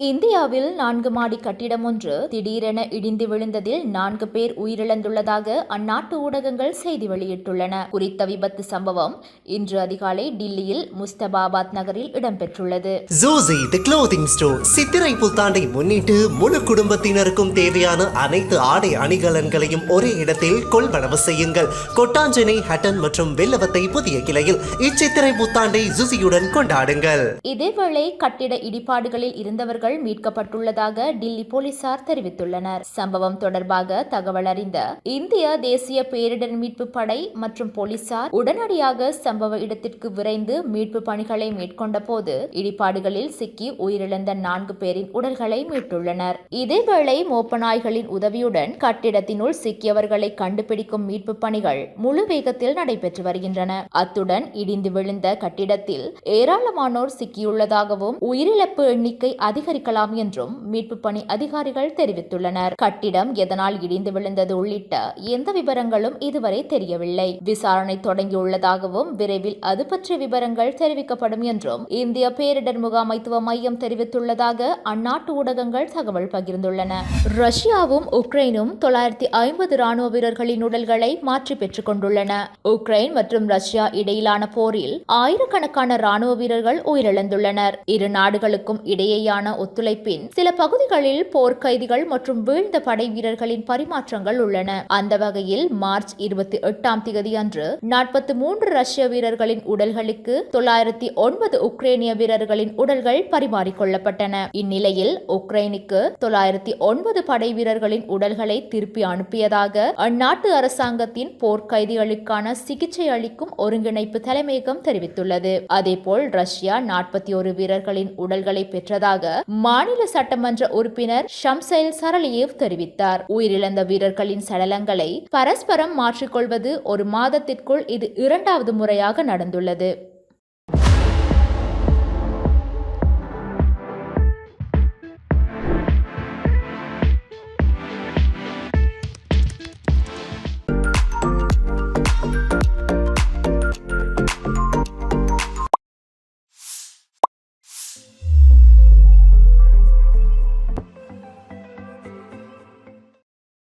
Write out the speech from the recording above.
இந்தியாவில் நான்கு மாடி கட்டிடம் ஒன்று திடீரென இடிந்து விழுந்ததில் நான்கு பேர் உயிரிழந்துள்ளதாக அந்நாட்டு ஊடகங்கள் செய்தி வெளியிட்டுள்ளன. குறித்த விபத்து சம்பவம் இன்று அதிகாலை டில்லியில் முஸ்தபாபாத் நகரில் இடம்பெற்றுள்ளது. ஜூசி தி க்ளோதிங் ஸ்டோர் சித்திரை புத்தாண்டை முன்னிட்டு முழு குடும்பத்தினருக்கும் தேவையான அனைத்து ஆடை அணிகலன்களையும் ஒரே இடத்தில் கொள்வனவு செய்யுங்கள். கொட்டாஞ்சனை ஹட்டன் மற்றும் வெள்ளவத்தை புதிய கிளையில் இச்சித்திரை புத்தாண்டை ஜூசியுடன் கொண்டாடுங்கள். இதேவேளை கட்டிட இடிபாடுகளில் இருந்தவர்கள் மீட்கப்பட்டுள்ளதாக டில்லி போலீசார் தெரிவித்துள்ளனர். சம்பவம் தொடர்பாக தகவல் அறிந்த இந்திய தேசிய பேரிடர் மீட்பு படை மற்றும் போலீசார் உடனடியாக சம்பவ இடத்திற்கு விரைந்து மீட்பு பணிகளை மேற்கொண்ட போது இடிபாடுகளில் சிக்கி உயிரிழந்த நான்கு பேரின் உடல்களை மீட்டுள்ளனர். இதேவேளை மோப்ப நாய்களின் உதவியுடன் கட்டிடத்தினுள் சிக்கியவர்களை கண்டுபிடிக்கும் மீட்பு பணிகள் முழு வேகத்தில் நடைபெற்று வருகின்றன. அத்துடன் இடிந்து விழுந்த கட்டிடத்தில் ஏராளமானோர் சிக்கியுள்ளதாகவும் உயிரிழப்பு எண்ணிக்கை அதிகரிக்கலாம் என்றும் மீட்பு பணி அதிகாரிகள் தெரிவித்துள்ளனர். கட்டிடம் எதனால் இடிந்து விழுந்தது உள்ளிட்ட எந்த விவரங்களும் இதுவரை தெரியவில்லை. விசாரணை தொடங்கியுள்ளதாகவும் விரைவில் அது பற்றிய விவரங்கள் தெரிவிக்கப்படும் என்றும் இந்திய பேரிடர் முகாமைத்துவ மையம் தெரிவித்துள்ளதாக அந்நாட்டு ஊடகங்கள் தகவல் பகிர்ந்துள்ளன. ரஷ்யாவும் உக்ரைனும் தொள்ளாயிரத்தி ஐம்பது ராணுவ வீரர்களின் உடல்களை மாற்றி பெற்றுக் கொண்டுள்ளன. உக்ரைன் மற்றும் ரஷ்யா இடையிலான போரில் ஆயிரக்கணக்கான ராணுவ வீரர்கள் உயிரிழந்துள்ளனர். இரு நாடுகளுக்கும் இடையேயான ஒத்துழைப்பின் சில பகுதிகளில் போர்க்கைதிகள் மற்றும் வீழ்ந்த படை வீரர்களின் பரிமாற்றங்கள் உள்ளன. அந்த வகையில் மார்ச் இருபத்தி எட்டாம் தேதி அன்று நாற்பத்தி மூன்று ரஷ்ய வீரர்களின் உடல்களுக்கு தொள்ளாயிரத்தி ஒன்பது உக்ரைனிய வீரர்களின் உடல்கள் பரிமாறிக்கொள்ளப்பட்டன இந்நிலையில் உக்ரைனுக்கு தொள்ளாயிரத்தி ஒன்பது படை வீரர்களின் உடல்களை திருப்பி அனுப்பியதாக அந்நாட்டு அரசாங்கத்தின் போர்க்கைதிகளுக்கான சிகிச்சை அளிக்கும் ஒருங்கிணைப்பு தலைமையகம் தெரிவித்துள்ளது. அதேபோல் ரஷ்யா நாற்பத்தி ஒரு வீரர்களின் உடல்களை பெற்றதாக மாநில சட்டமன்ற உறுப்பினர் ஷம்சைல் சரலியேவ் தெரிவித்தார். உயிரிழந்த வீரர்களின் சடலங்களை பரஸ்பரம் மாற்றிக்கொள்வது ஒரு மாதத்திற்குள் இது இரண்டாவது முறையாக நடந்துள்ளது.